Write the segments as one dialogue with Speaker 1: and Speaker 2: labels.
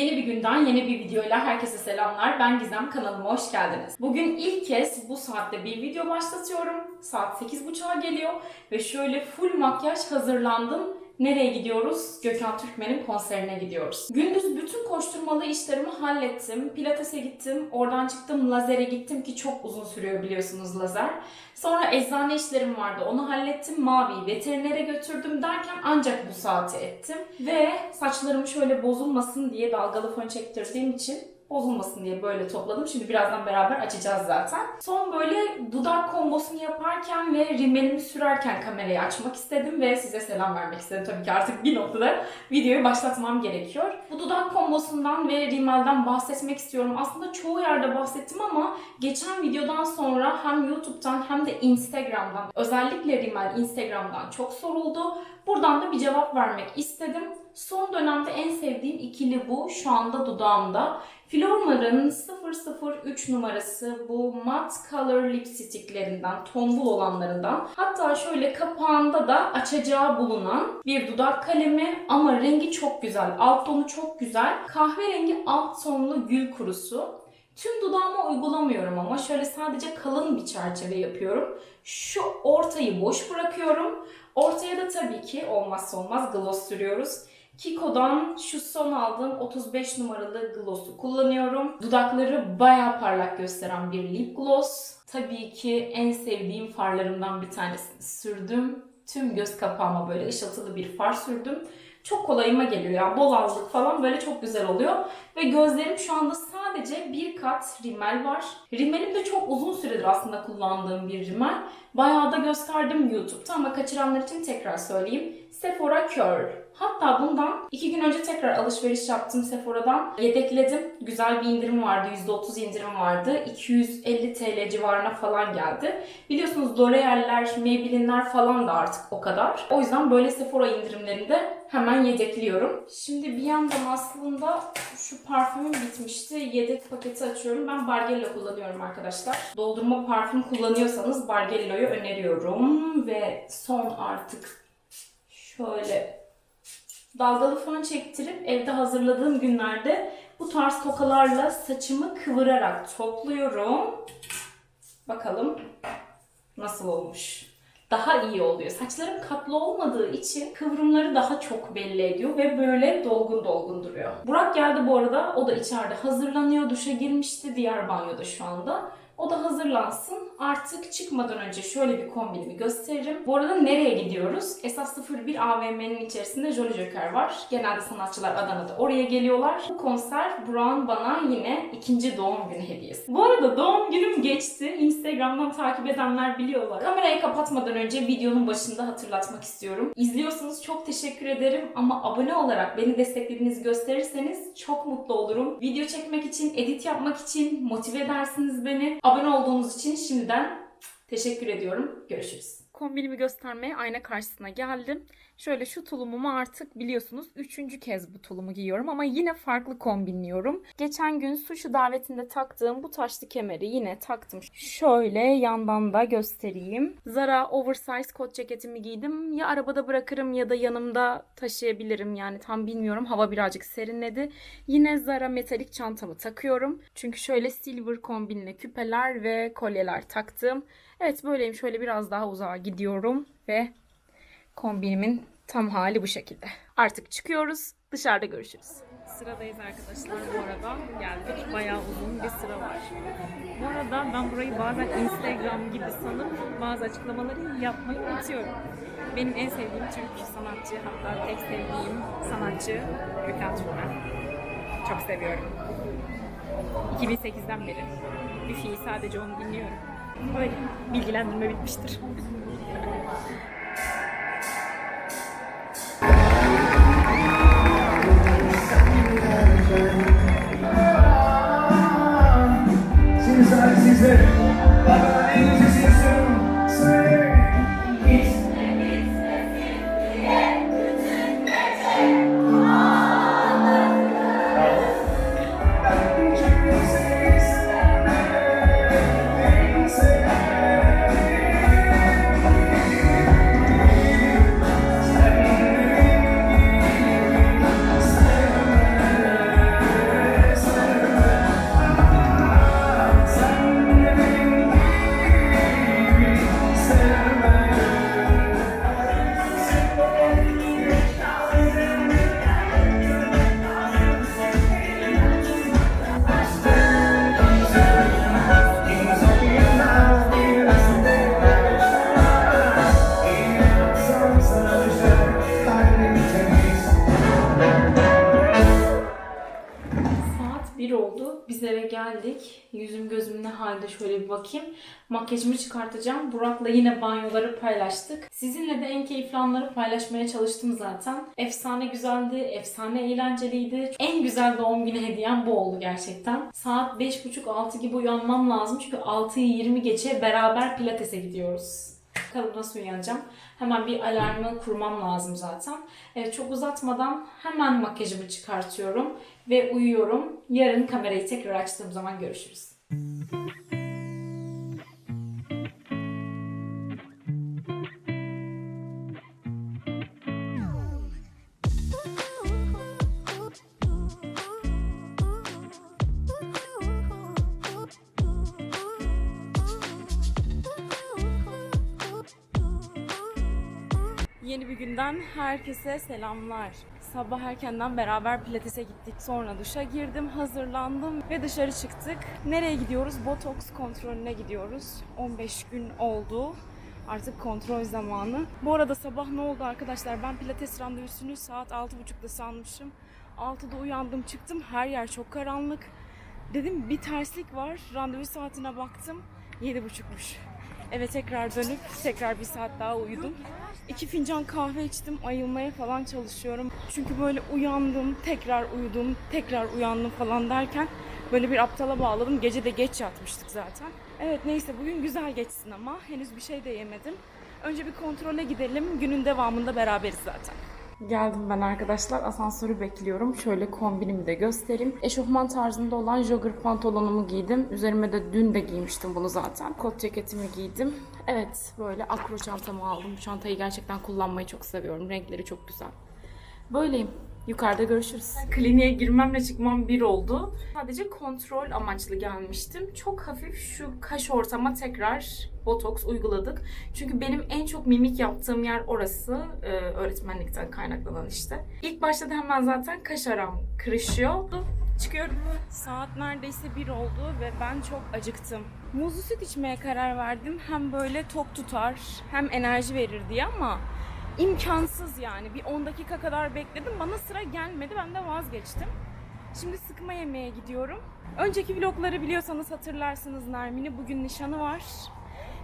Speaker 1: Yeni bir günden yeni bir videoyla herkese selamlar. Ben Gizem kanalıma hoş geldiniz. Bugün ilk kez bu saatte bir video başlatıyorum. Saat 8.30'a geliyor ve şöyle full makyaj hazırlandım. Nereye gidiyoruz? Gökhan Türkmen'in konserine gidiyoruz. Gündüz bütün koşturmalı işlerimi hallettim. Pilates'e gittim, oradan çıktım lazere gittim ki çok uzun sürüyor biliyorsunuz lazer. Sonra eczane işlerim vardı. Onu hallettim. Mavi'yi veterinere götürdüm derken ancak bu saati ettim. Ve saçlarım şöyle bozulmasın diye dalgalı fön çektirdiğim için bozulmasın diye böyle topladım. Şimdi birazdan beraber açacağız zaten. Son böyle dudak kombosunu yaparken ve rimelimi sürerken kamerayı açmak istedim ve size selam vermek istedim. Tabii ki artık bir noktada videoyu başlatmam gerekiyor. Bu dudak kombosundan ve rimelden bahsetmek istiyorum. Aslında çoğu yerde bahsettim ama geçen videodan sonra hem YouTube'dan hem de Instagram'dan özellikle rimel Instagram'dan çok soruldu. Buradan da bir cevap vermek istedim. Son dönemde en sevdiğim ikili bu. Şu anda dudağımda. Flormar'ın 003 numarası bu matte color lipsticklerinden, tombul olanlarından. Hatta şöyle kapağında da açacağı bulunan bir dudak kalemi ama rengi çok güzel. Alt tonu çok güzel. Kahverengi alt tonlu gül kurusu. Tüm dudağıma uygulamıyorum ama şöyle sadece kalın bir çerçeve yapıyorum. Şu ortayı boş bırakıyorum. Ortaya da tabii ki olmazsa olmaz gloss sürüyoruz. Kiko'dan şu son aldığım 35 numaralı gloss'u kullanıyorum. Dudakları bayağı parlak gösteren bir lip gloss. Tabii ki en sevdiğim farlarımdan bir tanesini sürdüm. Tüm göz kapağıma böyle ışıltılı bir far sürdüm. Çok kolayıma geliyor ya. Bol azlık falan böyle çok güzel oluyor. Ve gözlerim şu anda sadece bir kat rimel var. Rimelim de çok uzun süredir aslında kullandığım bir rimel. Bayağı da gösterdim YouTube'da ama kaçıranlar için tekrar söyleyeyim. Sephora Curl. Hatta bundan iki gün önce tekrar alışveriş yaptım Sephora'dan. Yedekledim. Güzel bir indirim vardı. %30 indirim vardı. 250 TL civarına falan geldi. Biliyorsunuz L'Oreal'ler, Maybelline'ler falan da artık o kadar. O yüzden böyle Sephora indirimlerinde hemen yedekliyorum. Şimdi bir yandan aslında şu parfümüm bitmişti. Yedek paketi açıyorum. Ben Bargello kullanıyorum arkadaşlar. Doldurma parfüm kullanıyorsanız Bargello'yu öneriyorum. Ve son artık şöyle dalgalı fön çektirip evde hazırladığım günlerde bu tarz tokalarla saçımı kıvırarak topluyorum. Bakalım nasıl olmuş. Daha iyi oluyor. Saçlarım katlı olmadığı için kıvrımları daha çok belli ediyor ve böyle dolgun dolgun duruyor. Burak geldi bu arada. O da içeride hazırlanıyor. Duşa girmişti. Diğer banyoda şu anda. O da hazırlansın. Artık çıkmadan önce şöyle bir kombinimi gösteririm. Bu arada nereye gidiyoruz? Esas 01 AVM'nin içerisinde Jolly Joker var. Genelde sanatçılar Adana'da oraya geliyorlar. Bu konser Burak'ın bana yine ikinci doğum günü hediyesi. Bu arada doğum günüm geçti. Instagram'dan takip edenler biliyorlar. Kamerayı kapatmadan önce videonun başında hatırlatmak istiyorum. İzliyorsanız çok teşekkür ederim ama abone olarak beni desteklediğinizi gösterirseniz çok mutlu olurum. Video çekmek için, edit yapmak için motive edersiniz beni. Abone olduğunuz için şimdiden teşekkür ediyorum. Görüşürüz. Kombinimi göstermeye ayna karşısına geldim. Şöyle şu tulumumu artık biliyorsunuz üçüncü kez bu tulumu giyiyorum ama yine farklı kombinliyorum. Geçen gün sushi davetinde taktığım bu taşlı kemeri yine taktım. Şöyle yandan da göstereyim. Zara oversize kot ceketimi giydim. Ya arabada bırakırım ya da yanımda taşıyabilirim yani tam bilmiyorum. Hava birazcık serinledi. Yine Zara metalik çantamı takıyorum. Çünkü şöyle silver kombinle küpeler ve kolyeler taktım. Evet böyleyim. Şöyle biraz daha uzağa gidiyorum ve kombinimin tam hali bu şekilde. Artık çıkıyoruz. Dışarıda görüşürüz. Sıradayız arkadaşlar bu arada. Geldik. Bayağı uzun bir sıra var. Bu arada ben burayı bazen Instagram gibi sanıp bazı açıklamaları yapmayı unutuyorum. Benim en sevdiğim Türk sanatçı hatta tek sevdiğim sanatçı Gökhan Türkmen. Çok seviyorum. 2008'den beri. Bir fiil sadece onu dinliyorum. Öyle bilgilendirme bitmiştir. Halde şöyle bir bakayım. Makyajımı çıkartacağım. Burak'la yine banyoları paylaştık. Sizinle de en keyifli anları paylaşmaya çalıştım zaten. Efsane güzeldi, efsane eğlenceliydi. En güzel doğum günü hediyem bu oldu gerçekten. Saat 5.30-6 gibi uyanmam lazım. Çünkü 6'yı 20 geçe beraber pilatese gidiyoruz. Bakalım nasıl uyanacağım. Hemen bir alarmı kurmam lazım zaten. Evet, çok uzatmadan hemen makyajımı çıkartıyorum ve uyuyorum. Yarın kamerayı tekrar açtığım zaman görüşürüz. Yeni bir günden herkese selamlar. Sabah erkenden beraber pilatese gittik. Sonra duşa girdim, hazırlandım ve dışarı çıktık. Nereye gidiyoruz? Botoks kontrolüne gidiyoruz. 15 gün oldu. Artık kontrol zamanı. Bu arada sabah ne oldu arkadaşlar? Ben pilates randevusunu saat 6.30'da sanmışım. 6'da uyandım çıktım. Her yer çok karanlık. Dedim bir terslik var. Randevu saatine baktım. 7.30'muş. Eve tekrar dönüp tekrar bir saat daha uyudum. İki fincan kahve içtim. Ayılmaya falan çalışıyorum. Çünkü böyle uyandım, tekrar uyudum, tekrar uyandım falan derken böyle bir aptala bağladım. Gece de geç yatmıştık zaten. Evet neyse bugün güzel geçsin ama henüz bir şey de yemedim. Önce bir kontrole gidelim. Günün devamında beraberiz zaten. Geldim ben arkadaşlar. Asansörü bekliyorum. Şöyle kombinimi de göstereyim. Eşofman tarzında olan jogger pantolonumu giydim. Üzerime de dün de giymiştim bunu zaten. Kot ceketimi giydim. Evet böyle akro çantamı aldım. Bu çantayı gerçekten kullanmayı çok seviyorum. Renkleri çok güzel. Böyleyim. Yukarıda görüşürüz. Kliniğe girmemle çıkmam bir oldu. Sadece kontrol amaçlı gelmiştim. Çok hafif şu kaş ortama tekrar botoks uyguladık. Çünkü benim en çok mimik yaptığım yer orası. Ee, öğretmenlikten kaynaklanan işte. İlk başta da hemen zaten kaş aram kırışıyor. Çıkıyorum. Saat neredeyse bir oldu ve ben çok acıktım. Muzlu süt içmeye karar verdim. Hem böyle tok tutar hem enerji verir diye ama imkansız yani. Bir 10 dakika kadar bekledim. Bana sıra gelmedi. Ben de vazgeçtim. Şimdi sıkma yemeğe gidiyorum. Önceki vlogları biliyorsanız hatırlarsınız Nermin'i. Bugün nişanı var.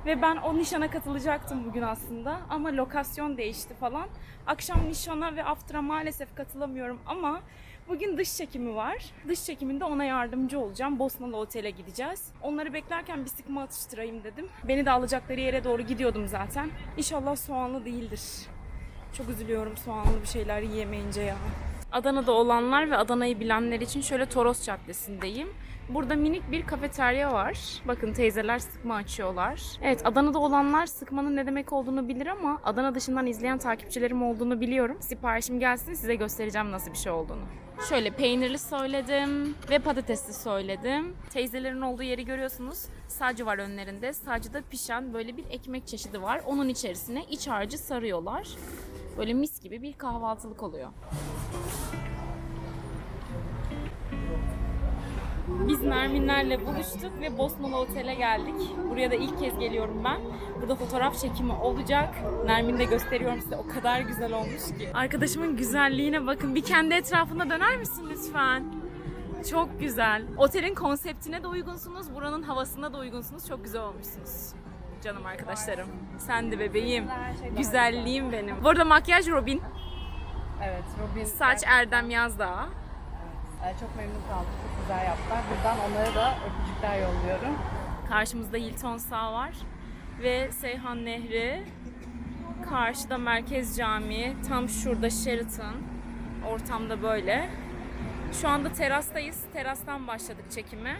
Speaker 1: Ve ben o nişana katılacaktım bugün aslında. Ama lokasyon değişti falan. Akşam nişana ve after'a maalesef katılamıyorum ama bugün dış çekimi var. Dış çekiminde ona yardımcı olacağım. Bosnalı Otel'e gideceğiz. Onları beklerken bir sıkma atıştırayım dedim. Beni de alacakları yere doğru gidiyordum zaten. İnşallah soğanlı değildir. Çok üzülüyorum soğanlı bir şeyler yiyemeyince ya. Adana'da olanlar ve Adana'yı bilenler için şöyle Toros Caddesi'ndeyim. Burada minik bir kafeterya var. Bakın teyzeler sıkma açıyorlar. Evet Adana'da olanlar sıkmanın ne demek olduğunu bilir ama Adana dışından izleyen takipçilerim olduğunu biliyorum. Siparişim gelsin size göstereceğim nasıl bir şey olduğunu. Şöyle peynirli söyledim ve patatesli söyledim. Teyzelerin olduğu yeri görüyorsunuz. Sacı var önlerinde. Sacıda pişen böyle bir ekmek çeşidi var. Onun içerisine iç harcı sarıyorlar. Böyle mis gibi bir kahvaltılık oluyor. Biz Nerminlerle buluştuk ve Bosnalı Otel'e geldik. Buraya da ilk kez geliyorum ben. Burada fotoğraf çekimi olacak. Nermin de gösteriyorum size. O kadar güzel olmuş ki. Arkadaşımın güzelliğine bakın. Bir kendi etrafına döner misin lütfen? Çok güzel. Otelin konseptine de uygunsunuz. Buranın havasına da uygunsunuz. Çok güzel olmuşsunuz. Canım arkadaşlarım. Sen de bebeğim. Güzelliğim benim. Bu arada makyaj Robin.
Speaker 2: Evet, Robin
Speaker 1: Saç Erdem Yazdağ.
Speaker 2: Ee, çok memnun kaldım. Güzel yaptılar. Buradan onlara da öpücükler yolluyorum.
Speaker 1: Karşımızda Hilton Sağ var. Ve Seyhan Nehri. Karşıda Merkez Camii. Tam şurada Sheraton. Ortamda böyle. Şu anda terastayız. Terastan başladık çekime.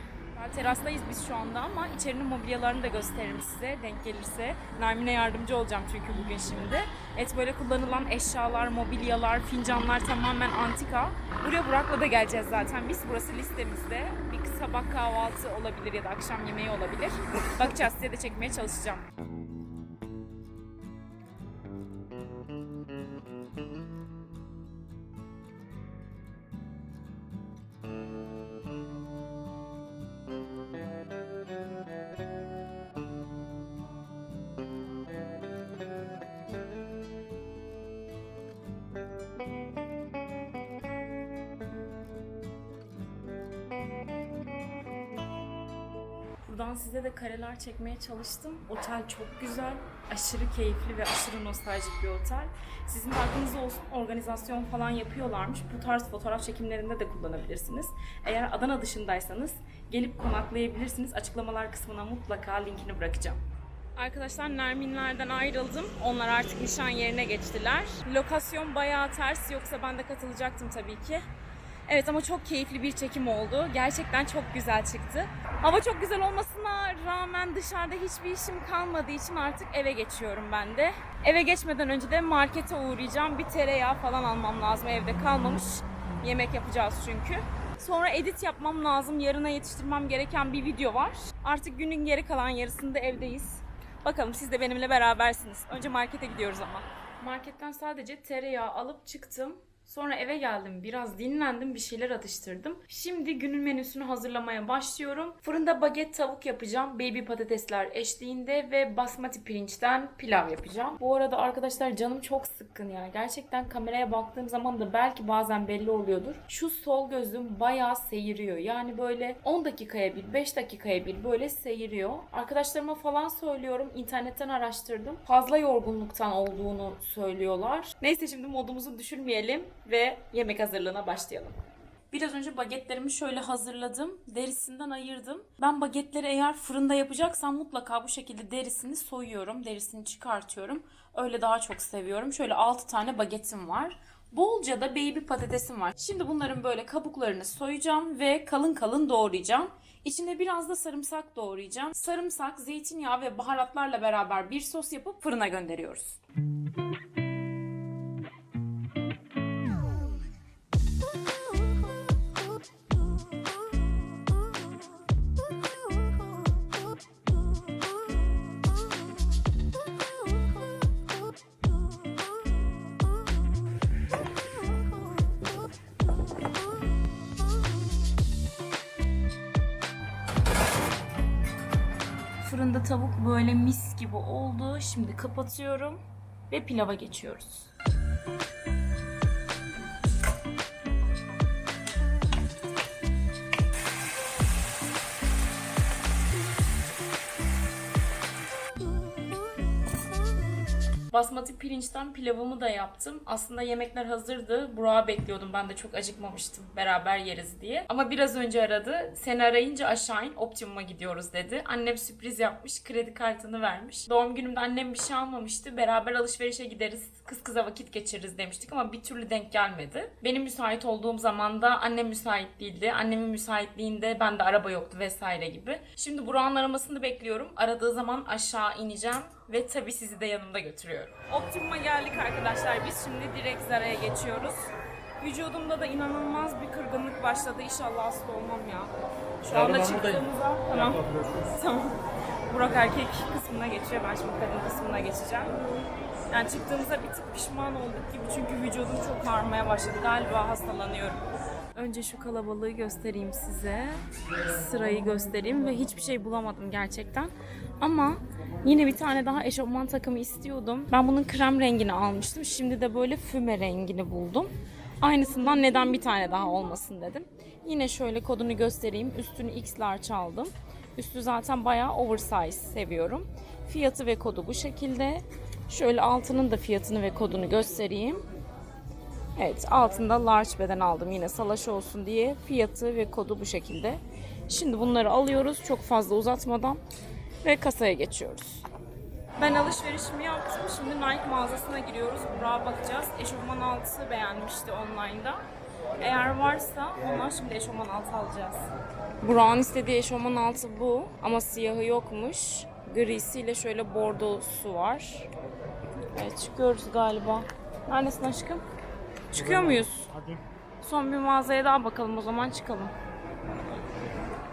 Speaker 1: Terastayız biz şu anda ama içerinin mobilyalarını da gösteririm size denk gelirse. Nermin'e yardımcı olacağım çünkü bugün şimdi. Evet böyle kullanılan eşyalar, mobilyalar, fincanlar tamamen antika. Buraya Burak'la da geleceğiz zaten. Biz burası listemizde. Bir sabah kahvaltı olabilir ya da akşam yemeği olabilir. Bakacağız size de çekmeye çalışacağım. Kareler çekmeye çalıştım. Otel çok güzel, aşırı keyifli ve aşırı nostaljik bir otel. Sizin de olsun organizasyon falan yapıyorlarmış. Bu tarz fotoğraf çekimlerinde de kullanabilirsiniz. Eğer Adana dışındaysanız gelip konaklayabilirsiniz. Açıklamalar kısmına mutlaka linkini bırakacağım. Arkadaşlar Nerminlerden ayrıldım. Onlar artık nişan yerine geçtiler. Lokasyon bayağı ters yoksa ben de katılacaktım tabii ki. Evet ama çok keyifli bir çekim oldu. Gerçekten çok güzel çıktı. Hava çok güzel olmasına rağmen dışarıda hiçbir işim kalmadığı için artık eve geçiyorum ben de. Eve geçmeden önce de markete uğrayacağım. Bir tereyağı falan almam lazım evde kalmamış. Yemek yapacağız çünkü. Sonra edit yapmam lazım. Yarına yetiştirmem gereken bir video var. Artık günün geri kalan yarısında evdeyiz. Bakalım siz de benimle berabersiniz. Önce markete gidiyoruz ama. Marketten sadece tereyağı alıp çıktım. Sonra eve geldim. Biraz dinlendim. Bir şeyler atıştırdım. Şimdi günün menüsünü hazırlamaya başlıyorum. Fırında baget tavuk yapacağım. Baby patatesler eşliğinde ve basmati pirinçten pilav yapacağım. Bu arada arkadaşlar canım çok sıkkın ya. Gerçekten kameraya baktığım zaman da belki bazen belli oluyordur. Şu sol gözüm bayağı seyiriyor. Yani böyle 10 dakikaya bir, 5 dakikaya bir böyle seyiriyor. Arkadaşlarıma falan söylüyorum. internetten araştırdım. Fazla yorgunluktan olduğunu söylüyorlar. Neyse şimdi modumuzu düşürmeyelim ve yemek hazırlığına başlayalım. Biraz önce bagetlerimi şöyle hazırladım. Derisinden ayırdım. Ben bagetleri eğer fırında yapacaksam mutlaka bu şekilde derisini soyuyorum. Derisini çıkartıyorum. Öyle daha çok seviyorum. Şöyle 6 tane bagetim var. Bolca da baby patatesim var. Şimdi bunların böyle kabuklarını soyacağım ve kalın kalın doğrayacağım. İçine biraz da sarımsak doğrayacağım. Sarımsak, zeytinyağı ve baharatlarla beraber bir sos yapıp fırına gönderiyoruz. Fırında tavuk böyle mis gibi oldu. Şimdi kapatıyorum ve pilava geçiyoruz. Basmati pirinçten pilavımı da yaptım. Aslında yemekler hazırdı. Burak'ı bekliyordum. Ben de çok acıkmamıştım. Beraber yeriz diye. Ama biraz önce aradı. Seni arayınca aşağı in. Optimum'a gidiyoruz dedi. Annem sürpriz yapmış. Kredi kartını vermiş. Doğum günümde annem bir şey almamıştı. Beraber alışverişe gideriz. Kız kıza vakit geçiririz demiştik ama bir türlü denk gelmedi. Benim müsait olduğum zaman da annem müsait değildi. Annemin müsaitliğinde bende araba yoktu vesaire gibi. Şimdi Burak'ın aramasını bekliyorum. Aradığı zaman aşağı ineceğim ve tabii sizi de yanımda götürüyorum. Optimum'a geldik arkadaşlar. Biz şimdi direkt Zara'ya geçiyoruz. Vücudumda da inanılmaz bir kırgınlık başladı. İnşallah hasta olmam ya. Şu anda çıktığımızda... Tamam. tamam. Burak erkek kısmına geçiyor. Ben şimdi kadın kısmına geçeceğim. Yani çıktığımızda bir tık pişman olduk gibi çünkü vücudum çok ağrımaya başladı. Galiba hastalanıyorum. Önce şu kalabalığı göstereyim size. Sırayı göstereyim ve hiçbir şey bulamadım gerçekten. Ama yine bir tane daha eşofman takımı istiyordum. Ben bunun krem rengini almıştım. Şimdi de böyle füme rengini buldum. Aynısından neden bir tane daha olmasın dedim. Yine şöyle kodunu göstereyim. Üstünü X large aldım. Üstü zaten bayağı oversize seviyorum. Fiyatı ve kodu bu şekilde. Şöyle altının da fiyatını ve kodunu göstereyim. Evet altında large beden aldım yine salaş olsun diye. Fiyatı ve kodu bu şekilde. Şimdi bunları alıyoruz çok fazla uzatmadan ve kasaya geçiyoruz. Ben alışverişimi yaptım. Şimdi Nike mağazasına giriyoruz. Burak'a bakacağız. Eşofman altı beğenmişti online'da. Eğer varsa ondan şimdi eşofman altı alacağız. Burak'ın istediği eşofman altı bu. Ama siyahı yokmuş. Grisiyle şöyle bordosu var. Evet çıkıyoruz galiba. Neredesin aşkım? Çıkıyor muyuz?
Speaker 3: Hadi.
Speaker 1: Son bir mağazaya daha bakalım o zaman çıkalım.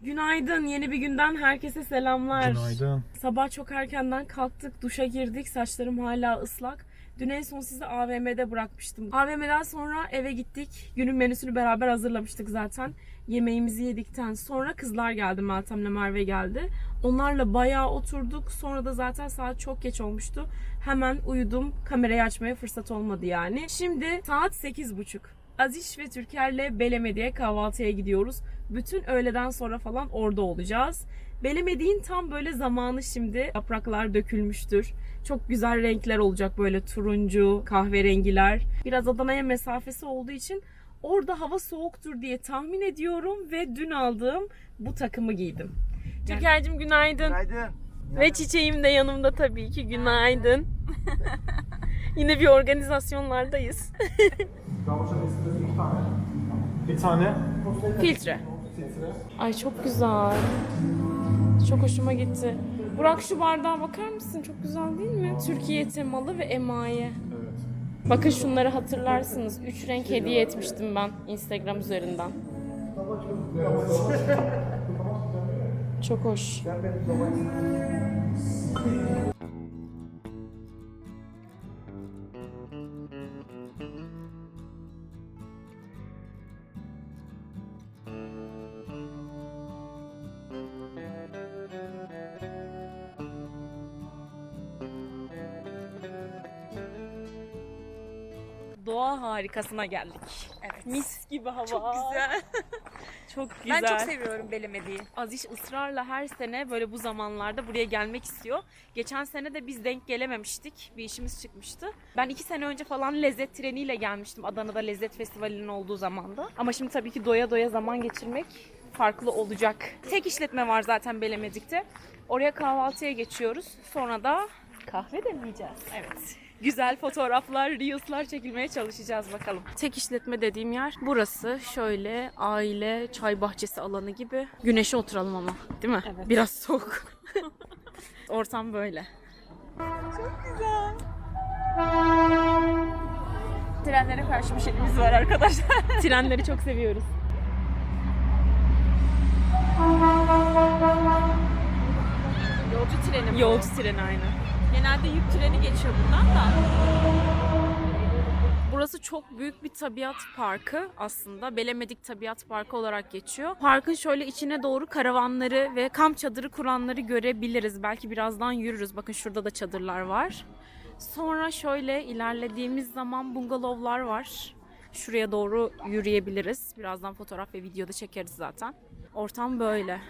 Speaker 1: Günaydın. Yeni bir günden herkese selamlar.
Speaker 3: Günaydın.
Speaker 1: Sabah çok erkenden kalktık, duşa girdik. Saçlarım hala ıslak. Dün en son sizi AVM'de bırakmıştım. AVM'den sonra eve gittik. Günün menüsünü beraber hazırlamıştık zaten. Yemeğimizi yedikten sonra kızlar geldi. Meltem'le Merve geldi. Onlarla bayağı oturduk. Sonra da zaten saat çok geç olmuştu. Hemen uyudum. Kamerayı açmaya fırsat olmadı yani. Şimdi saat 8.30. Aziz ve Türker'le Belemedi'ye kahvaltıya gidiyoruz. Bütün öğleden sonra falan orada olacağız. Belemediğin tam böyle zamanı şimdi. Yapraklar dökülmüştür. Çok güzel renkler olacak böyle turuncu, kahverengiler. Biraz Adana'ya mesafesi olduğu için orada hava soğuktur diye tahmin ediyorum ve dün aldığım bu takımı giydim. Türker'cim günaydın.
Speaker 4: Günaydın.
Speaker 1: Ve çiçeğim de yanımda tabii ki. Günaydın. Yine bir organizasyonlardayız.
Speaker 3: Bir tane.
Speaker 1: Filtre. Ay çok güzel. Çok hoşuma gitti. Burak şu bardağa bakar mısın? Çok güzel değil mi? Türkiye temalı ve emaye.
Speaker 3: Evet.
Speaker 1: Bakın şunları hatırlarsınız. Üç renk hediye etmiştim ben Instagram üzerinden. Çok hoş. Doğa harikasına geldik.
Speaker 2: Evet.
Speaker 1: Mis gibi hava.
Speaker 2: Çok güzel.
Speaker 1: Çok güzel.
Speaker 2: Ben çok seviyorum Belemedi'yi.
Speaker 1: Aziz ısrarla her sene böyle bu zamanlarda buraya gelmek istiyor. Geçen sene de biz denk gelememiştik. Bir işimiz çıkmıştı. Ben iki sene önce falan lezzet treniyle gelmiştim. Adana'da lezzet festivalinin olduğu zamanda. Ama şimdi tabii ki doya doya zaman geçirmek farklı olacak. Tek işletme var zaten Belemedik'te. Oraya kahvaltıya geçiyoruz. Sonra da kahve demleyeceğiz. Evet. Güzel fotoğraflar, reels'lar çekilmeye çalışacağız bakalım. Tek işletme dediğim yer burası. Şöyle aile çay bahçesi alanı gibi. Güneşe oturalım ama değil mi?
Speaker 2: Evet.
Speaker 1: Biraz soğuk. Ortam böyle.
Speaker 2: Trenlere karşı bir şeyimiz var arkadaşlar.
Speaker 1: Trenleri çok seviyoruz.
Speaker 2: Yolcu treni bu.
Speaker 1: Yolcu treni aynı.
Speaker 2: Genelde yük treni geçiyor buradan da.
Speaker 1: Burası çok büyük bir tabiat parkı aslında. Belemedik Tabiat Parkı olarak geçiyor. Parkın şöyle içine doğru karavanları ve kamp çadırı kuranları görebiliriz. Belki birazdan yürürüz. Bakın şurada da çadırlar var. Sonra şöyle ilerlediğimiz zaman bungalovlar var. Şuraya doğru yürüyebiliriz. Birazdan fotoğraf ve videoda çekeriz zaten. Ortam böyle.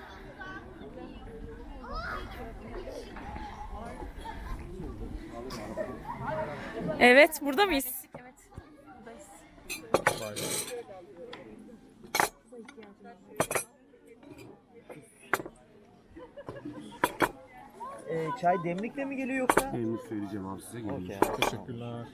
Speaker 1: Evet, burada mıyız?
Speaker 4: Ee, çay demlikle mi geliyor yoksa?
Speaker 5: Emir söyleyeceğim abi size gelin.
Speaker 3: Teşekkürler.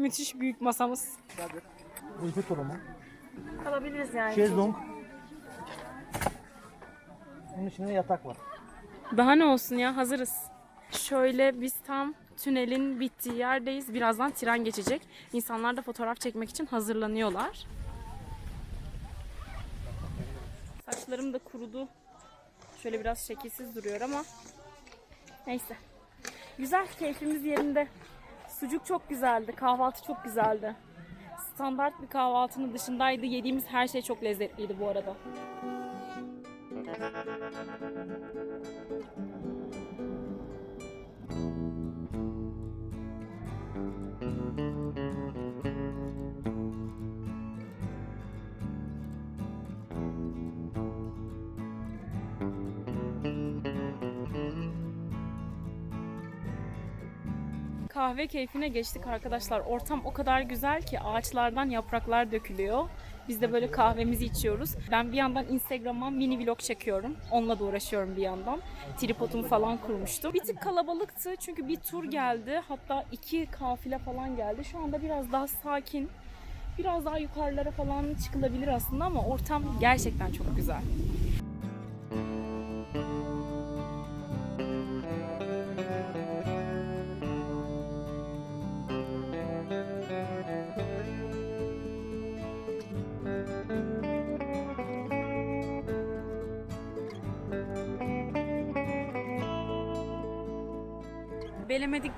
Speaker 1: Müthiş büyük masamız.
Speaker 4: Uyku tulumu.
Speaker 2: Alabiliriz yani.
Speaker 4: Şezlong. Onun içinde yatak var.
Speaker 1: Daha ne olsun ya hazırız. Şöyle biz tam tünelin bittiği yerdeyiz. Birazdan tren geçecek. İnsanlar da fotoğraf çekmek için hazırlanıyorlar. Saçlarım da kurudu. Şöyle biraz şekilsiz duruyor ama neyse. Güzel, keyfimiz yerinde. Sucuk çok güzeldi, kahvaltı çok güzeldi. Standart bir kahvaltının dışındaydı. Yediğimiz her şey çok lezzetliydi bu arada. Kahve keyfine geçtik arkadaşlar. Ortam o kadar güzel ki ağaçlardan yapraklar dökülüyor. Biz de böyle kahvemizi içiyoruz. Ben bir yandan Instagram'a mini vlog çekiyorum. Onunla da uğraşıyorum bir yandan. Tripodumu falan kurmuştum. Bir tık kalabalıktı çünkü bir tur geldi. Hatta iki kafile falan geldi. Şu anda biraz daha sakin. Biraz daha yukarılara falan çıkılabilir aslında ama ortam gerçekten çok güzel.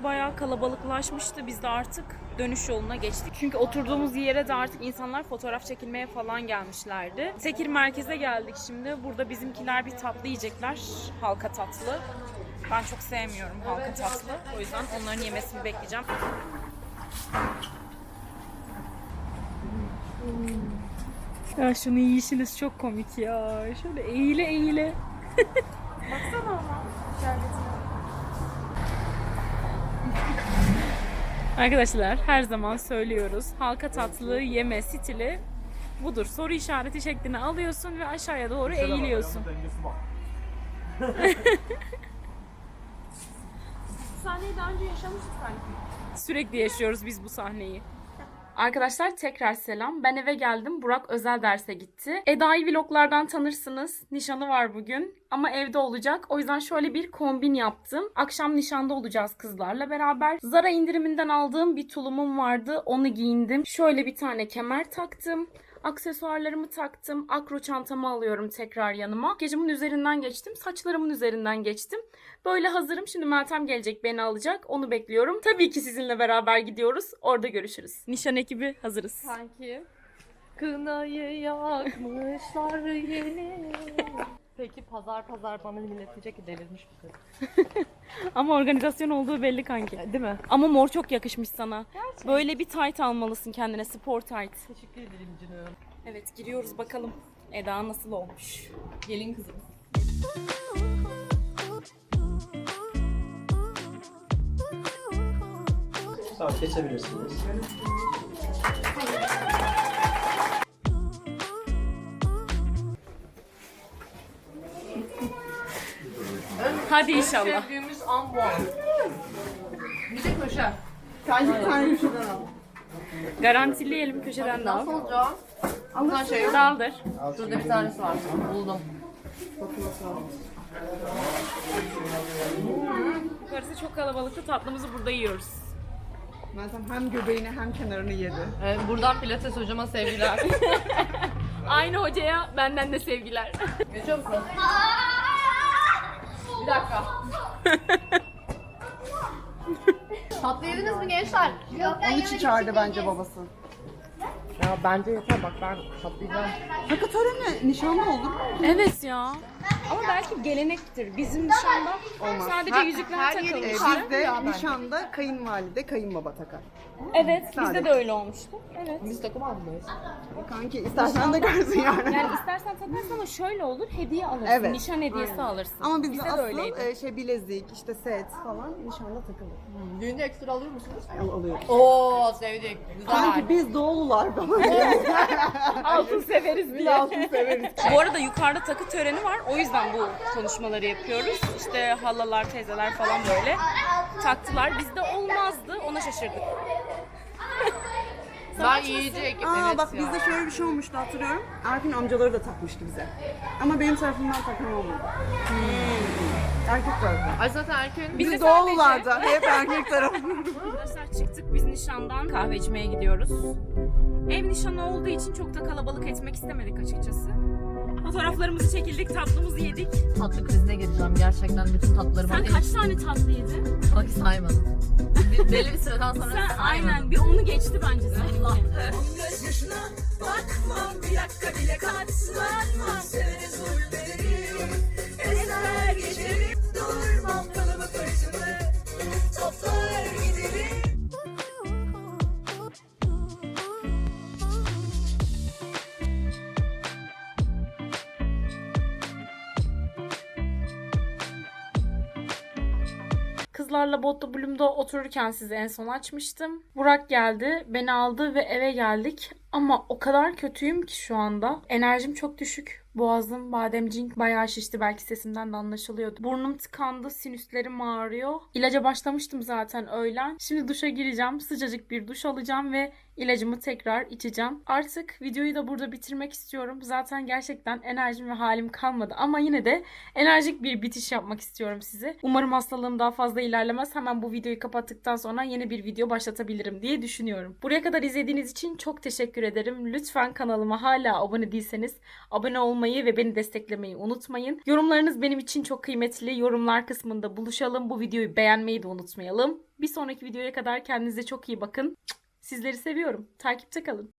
Speaker 1: Bayağı kalabalıklaşmıştı. Biz de artık dönüş yoluna geçtik. Çünkü oturduğumuz yere de artık insanlar fotoğraf çekilmeye falan gelmişlerdi. Tekir merkeze geldik şimdi. Burada bizimkiler bir tatlı yiyecekler. Halka tatlı. Ben çok sevmiyorum halka tatlı. O yüzden onların yemesini bekleyeceğim. Ya şunu yiyişiniz çok komik ya. Şöyle eğile eğile. Arkadaşlar her zaman söylüyoruz. Halka tatlı yeme stili budur. Soru işareti şeklini alıyorsun ve aşağıya doğru eğiliyorsun.
Speaker 3: Dengesi var.
Speaker 1: Sahneyi daha önce yaşamıştık sanki. Sürekli yaşıyoruz biz bu sahneyi. Arkadaşlar tekrar selam. Ben eve geldim. Burak özel derse gitti. Eda'yı vloglardan tanırsınız. Nişanı var bugün. Ama evde olacak. O yüzden şöyle bir kombin yaptım. Akşam nişanda olacağız kızlarla beraber. Zara indiriminden aldığım bir tulumum vardı. Onu giyindim. Şöyle bir tane kemer taktım. Aksesuarlarımı taktım. Akro çantamı alıyorum tekrar yanıma. Gecemin üzerinden geçtim. Saçlarımın üzerinden geçtim. Böyle hazırım. Şimdi Meltem gelecek beni alacak. Onu bekliyorum. Tabii ki sizinle beraber gidiyoruz. Orada görüşürüz. Nişan ekibi hazırız.
Speaker 2: Sanki kınayı yakmışlar yeni. Peki pazar pazar bana millet diyecek ki delirmiş bu kız.
Speaker 1: Ama organizasyon olduğu belli kanki.
Speaker 2: Değil mi?
Speaker 1: Ama mor çok yakışmış sana. Böyle bir tight almalısın kendine. Spor tight.
Speaker 2: Teşekkür ederim canım.
Speaker 1: Evet giriyoruz bakalım. Eda nasıl olmuş?
Speaker 2: Gelin kızım.
Speaker 4: Tamam geçebilirsiniz.
Speaker 1: Hadi inşallah.
Speaker 2: Sevdiğimiz an bu an. Bir de köşe.
Speaker 1: Garantileyelim köşeden de al.
Speaker 2: Nasıl olacak? Alırsın. Şey,
Speaker 1: Daldır.
Speaker 2: Şurada bir tanesi var. Buldum.
Speaker 1: Yukarısı çok kalabalıktı. Tatlımızı burada yiyoruz.
Speaker 5: Meltem hem göbeğini hem kenarını yedi.
Speaker 2: Evet, buradan pilates hocama sevgiler.
Speaker 1: Aynı hocaya benden de sevgiler.
Speaker 2: Geçiyor musun? Bir dakika. Tatlı yediniz mi gençler?
Speaker 5: Onun için çağırdı bence babası.
Speaker 2: Ya bence yeter bak ben tatlayacağım.
Speaker 5: Takı töreni nişanda olur mu?
Speaker 1: Evet ya. Ama belki gelenektir. Bizim nişanda
Speaker 5: Olmaz.
Speaker 1: sadece yüzükler
Speaker 2: her
Speaker 1: takılır.
Speaker 2: yeri-
Speaker 5: Ee, nişanda kayınvalide kayınbaba takar.
Speaker 1: Evet, bizde de öyle olmuştu. Evet.
Speaker 2: Biz takım almayız.
Speaker 5: Kanki istersen de görsün yani.
Speaker 1: Yani istersen takarsın ama şöyle olur, hediye alırsın.
Speaker 5: Evet.
Speaker 1: Nişan hediyesi alırsın.
Speaker 5: Ama bizde,
Speaker 1: bizde de
Speaker 5: asıl
Speaker 1: öyleydi.
Speaker 5: e, şey bilezik, işte set falan nişanda takılır.
Speaker 2: Düğünde ekstra alıyor musunuz?
Speaker 5: Al, alıyor.
Speaker 2: Oo sevdik. Güzel.
Speaker 5: Kanki biz doğulular falan.
Speaker 1: altın severiz
Speaker 5: biz altın severiz.
Speaker 1: Bu arada yukarıda takı töreni var. O yüzden bu konuşmaları yapıyoruz. İşte halalar, teyzeler falan böyle taktılar. Bizde olmazdı. Ona şaşırdık.
Speaker 2: Ben yiyecek.
Speaker 5: Aa
Speaker 2: evet
Speaker 5: bak
Speaker 2: ya.
Speaker 5: bizde şöyle bir şey olmuştu hatırlıyorum. Erkin amcaları da takmıştı bize. Ama benim tarafımdan takan olmadı. Hmm. Erkek tarafı.
Speaker 2: Ay zaten erkeğin
Speaker 5: Biz
Speaker 1: Bize
Speaker 5: doğulularda hep erkek tarafı.
Speaker 1: Arkadaşlar çıktık biz nişandan kahve içmeye gidiyoruz. Ev nişanı olduğu için çok da kalabalık etmek istemedik açıkçası. Fotoğraflarımızı çekildik, tatlımızı yedik.
Speaker 2: tatlı krizine gireceğim gerçekten bütün tatlılarımı.
Speaker 1: Sen kaç tane tatlı yedin?
Speaker 2: Bak saymadım. Bir- Belli bir süreden sonra
Speaker 1: Sen
Speaker 2: saymadım.
Speaker 1: aynen bir onu geçti bence seninki. Kızlarla Botta Bloom'da otururken sizi en son açmıştım. Burak geldi, beni aldı ve eve geldik. Ama o kadar kötüyüm ki şu anda. Enerjim çok düşük. Boğazım, bademcink bayağı şişti. Belki sesimden de anlaşılıyordu. Burnum tıkandı, sinüslerim ağrıyor. İlaca başlamıştım zaten öğlen. Şimdi duşa gireceğim. Sıcacık bir duş alacağım ve İlacımı tekrar içeceğim. Artık videoyu da burada bitirmek istiyorum. Zaten gerçekten enerjim ve halim kalmadı. Ama yine de enerjik bir bitiş yapmak istiyorum size. Umarım hastalığım daha fazla ilerlemez. Hemen bu videoyu kapattıktan sonra yeni bir video başlatabilirim diye düşünüyorum. Buraya kadar izlediğiniz için çok teşekkür ederim. Lütfen kanalıma hala abone değilseniz abone olmayı ve beni desteklemeyi unutmayın. Yorumlarınız benim için çok kıymetli. Yorumlar kısmında buluşalım. Bu videoyu beğenmeyi de unutmayalım. Bir sonraki videoya kadar kendinize çok iyi bakın. Sizleri seviyorum. Takipte kalın.